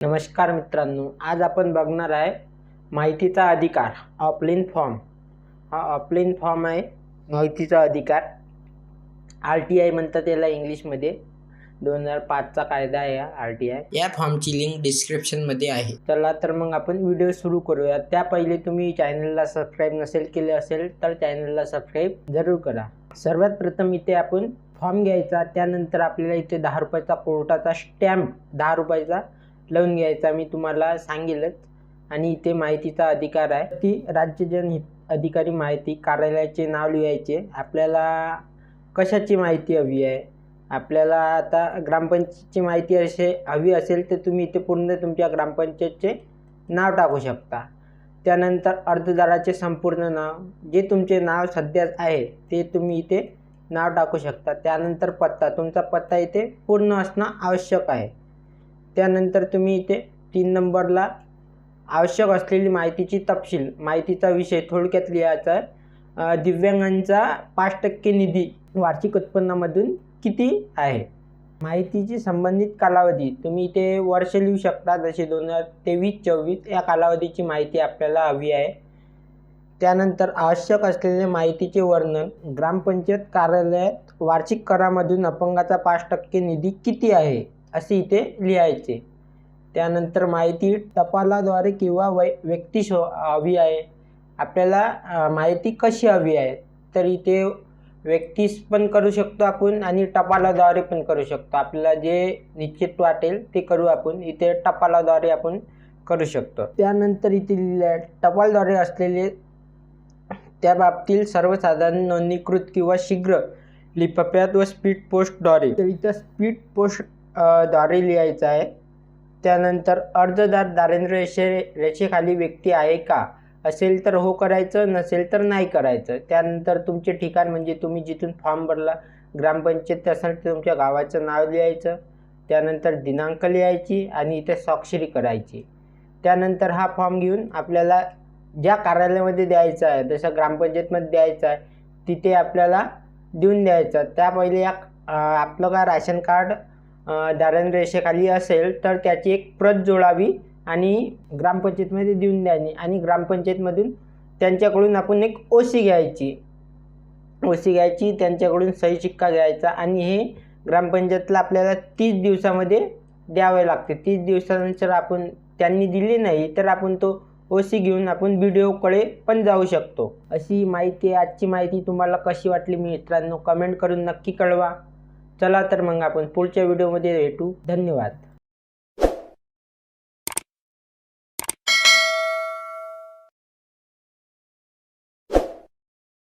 नमस्कार मित्रांनो आज आपण बघणार आहे माहितीचा अधिकार ऑफलाईन फॉर्म. हा ऑफलाईन फॉर्म आहे माहितीचा अधिकार. आर टी आय म्हणतात याला इंग्लिशमध्ये. दोन हजार पाचचा कायदा आहे आर टी आय. या फॉर्मची लिंक डिस्क्रिप्शनमध्ये आहे. चला तर मग आपण व्हिडिओ सुरू करूया. त्या पहिले तुम्ही चॅनलला सबस्क्राईब नसेल केले असेल तर चॅनलला सबस्क्राईब जरूर करा. सर्वात प्रथम इथे आपण फॉर्म घ्यायचा त्यानंतर आपल्याला इथे दहा रुपयाचा कोर्टाचा स्टॅम्प दहा रुपयाचा लावून घ्यायचा मी तुम्हाला सांगेलच. आणि इथे माहितीचा अधिकार आहे. ती राज्य जनहित अधिकारी माहिती कार्यालयाचे नाव लिहायचे. आपल्याला कशाची माहिती हवी आहे? आपल्याला आता ग्रामपंचायतची माहिती असे हवी असेल तर तुम्ही इथे पूर्ण तुमच्या ग्रामपंचायतचे नाव टाकू शकता. त्यानंतर अर्जदाराचे संपूर्ण नाव जे तुमचे नाव सध्या आहे ते तुम्ही इथे नाव टाकू शकता. त्यानंतर पत्ता तुमचा पत्ता इथे पूर्ण असणं आवश्यक आहे. त्यानंतर तुम्ही इथे तीन नंबरला आवश्यक असलेली माहितीची तपशील माहितीचा विषय थोडक्यात लिहायचा आहे. दिव्यांगांचा पाच टक्के निधी वार्षिक उत्पन्नामधून किती आहे? माहितीची संबंधित कालावधी तुम्ही इथे वर्ष लिहू शकता जसे दोन हजार तेवीस चोवीस या कालावधीची माहिती आपल्याला हवी आहे. त्यानंतर आवश्यक असलेले माहितीचे वर्णन ग्रामपंचायत कार्यालयात वार्षिक करामधून अपंगाचा पाच टक्के निधी किती आहे? असे इथे लिहायचे. त्यानंतर माहिती टपालाद्वारे किंवा वै व्यक्ती शो हवी आहे. आपल्याला माहिती कशी हवी आहे? तर इथे व्यक्तीस पण करू शकतो आपण आणि टपालाद्वारे पण करू शकतो. आपल्याला जे निश्चित वाटेल ते करू आपण. इथे टपालाद्वारे आपण करू शकतो. त्यानंतर इथे लिहिल्या टपालद्वारे असलेले त्या बाबतीत सर्वसाधारण नोंदणीकृत किंवा शीघ्र लिफाफ्यात व स्पीड पोस्टद्वारे तर इथं स्पीड पोस्ट द्वारे लिहायचं आहे. त्यानंतर अर्जदार दारिद्र्य रेषे रेषेखाली व्यक्ती आहे का? असेल तर हो करायचं नसेल तर नाही करायचं. त्यानंतर तुमचे ठिकाण म्हणजे तुम्ही जिथून फॉर्म भरला ग्रामपंचायत असेल तर तुमच्या गावाचं नाव लिहायचं. त्यानंतर दिनांक लिहायची आणि इथे स्वाक्षरी करायची. त्यानंतर हा फॉर्म घेऊन आपल्याला ज्या कार्यालयामध्ये द्यायचा आहे जसं ग्रामपंचायतमध्ये द्यायचा आहे तिथे आपल्याला देऊन द्यायचं. त्या पहिले एक आपलं का राशन कार्ड रेषेखाली असेल तर त्याची एक प्रत जोडावी आणि ग्रामपंचायतमध्ये देऊन द्यावी. आणि ग्रामपंचायतमधून त्यांच्याकडून आपण एक ओसी घ्यायची. ओसी घ्यायची त्यांच्याकडून सही शिक्का घ्यायचा आणि हे ग्रामपंचायतला आपल्याला तीस दिवसामध्ये द्यावे लागते. तीस दिवसानंतर आपण त्यांनी दिली नाही तर आपण तो ओसी घेऊन आपण व्हिडिओकडे पण जाऊ शकतो. अशी माहिती आजची माहिती तुम्हाला कशी वाटली मित्रांनो? कमेंट करून नक्की कळवा. चला तर मग आपण पुढच्या व्हिडिओमध्ये भेटू. धन्यवाद.